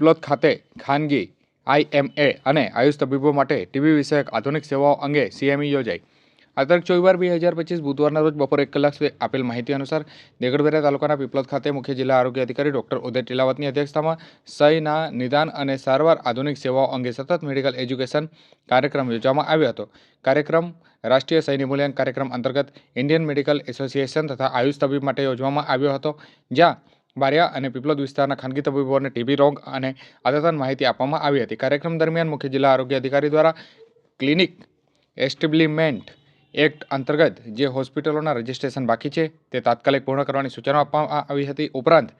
પીપલોદ ખાતે ખાનગી આઈએમએ અને આયુષ તબીબો માટે ટીબી વિષયક આધુનિક સેવાઓ અંગે સીએમઈ યોજાઈ. આ તારીખ બે હજાર પચીસ બુધવારના રોજ બપોરે એક કલાક સુધી આપેલ માહિતી અનુસાર દેગડબેરા તાલુકાના પીપલોદ ખાતે મુખ્ય જિલ્લા આરોગ્ય અધિકારી ડોક્ટર ઉદય ટીલાવતની અધ્યક્ષતામાં સહીના નિદાન અને સારવાર આધુનિક સેવાઓ અંગે સતત મેડિકલ એજ્યુકેશન કાર્યક્રમ યોજવામાં આવ્યો હતો. કાર્યક્રમ, રાષ્ટ્રીય સૈન્ય મૂલ્યાંકન કાર્યક્રમ અંતર્ગત ઇન્ડિયન મેડિકલ એસોસિએશન તથા આયુષ તબીબ માટે યોજવામાં આવ્યો હતો, જ્યાં બારિયા અને પીપલોદ વિસ્તારના ખાનગી તબીબોને ટીબી રોગ અને અદ્યતન માહિતી આપવામાં આવી હતી. કાર્યક્રમ દરમિયાન મુખ્ય જિલ્લા આરોગ્ય અધિકારી દ્વારા ક્લિનિક એસ્ટેબ્લિમેન્ટ એક્ટ અંતર્ગત જે હોસ્પિટલોના રજિસ્ટ્રેશન બાકી છે તે તાત્કાલિક પૂર્ણ કરવાની સૂચનો આપવામાં આવી હતી. ઉપરાંત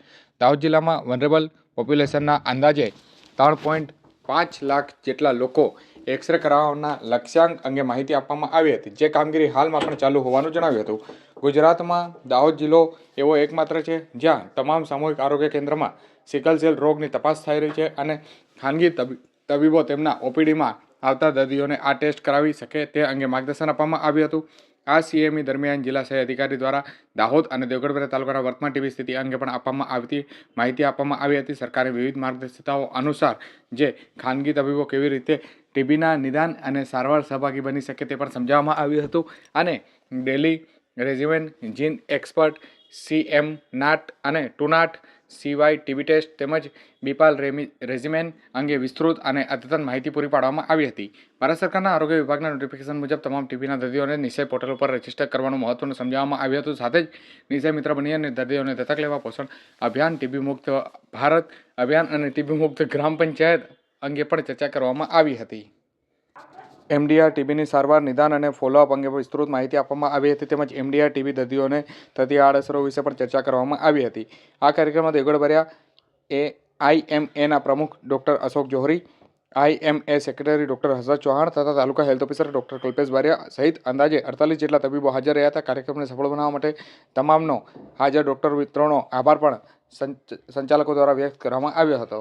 દાહોદ જિલ્લામાં વનરેબલ પોપ્યુલેશનના અંદાજે ત્રણ પોઈન્ટ પાંચ લાખ જેટલા લોકો એક્સરે કરાવવાના લક્ષ્યાંક અંગે માહિતી આપવામાં આવી હતી. જે કામગીરી હાલમાં પણ ચાલુ હોવાનું જણાવ્યું હતું. ગુજરાતમાં દાહોદ જિલ્લો એવો એકમાત્ર છે જ્યાં તમામ સામૂહિક આરોગ્ય કેન્દ્રમાં સિકલ સેલ રોગની તપાસ થઈ રહી છે અને ખાનગી તબી- તબીબો તેમના ઓપીડીમાં આવતા દર્દીઓને આ ટેસ્ટ કરાવી શકે તે અંગે માર્ગદર્શન આપવામાં આવ્યું હતું. આ સીએમઈ દરમિયાન જિલ્લા સહાય અધિકારી દ્વારા દાહોદ અને દેવગઢપુરા તાલુકાના વર્તમાન ટીવી સ્થિતિ અંગે પણ આપવામાં આવતી માહિતી આપવામાં આવી હતી. સરકારે વિવિધ માર્ગદર્શિકાઓ અનુસાર જે ખાનગી તબીબો કેવી રીતે ટીબીના નિદાન અને સારવાર સહભાગી બની શકે તે પણ સમજાવવામાં આવ્યું હતું અને daily regiment gene expert CM NAAT અને ટુનાટ સીવાય ટીવી ટેસ્ટ તેમજ બીપાલ રેમી, રેઝિમેન અંગે વિસ્તૃત અને અદ્યતન માહિતી પૂરી પાડવામાં આવી હતી. ભારત સરકારના આરોગ્ય વિભાગના નોટિફિકેશન મુજબ તમામ ટીબીના દર્દીઓને નિશય પોર્ટલ પર રજિસ્ટર કરવાનું મહત્વનું સમજાવવામાં આવ્યું હતું. સાથે જ નિશય મિત્ર બની અને દર્દીઓને દત્તક લેવા પોષણ અભિયાન, ટીબી મુક્ત ભારત અભિયાન અને ટીબી મુક્ત ગ્રામ પંચાયત અંગે પણ ચર્ચા કરવામાં આવી હતી. એમડીઆર ટીબીની સારવાર, નિદાન અને ફોલોઅપ અંગે વિસ્તૃત માહિતી આપવામાં આવી હતી. તેમજ એમડીઆર ટીબી દર્દીઓને થતી આડઅસરો વિશે પણ ચર્ચા કરવામાં આવી હતી. આ કાર્યક્રમમાં દેવગઢ એ આઈએમએના પ્રમુખ doctor Ashok Johri IMA secretary doctor Harshad Chauhan તથા taluka health officer doctor Kalpesh Bariya સહિત અંદાજે અડતાલીસ જેટલા તબીબો હાજર રહ્યા હતા. કાર્યક્રમને સફળ બનાવવા માટે તમામનો હાજર ડૉક્ટર મિત્રોનો આભાર પણ સંચાલકો દ્વારા વ્યક્ત કરવામાં આવ્યો હતો.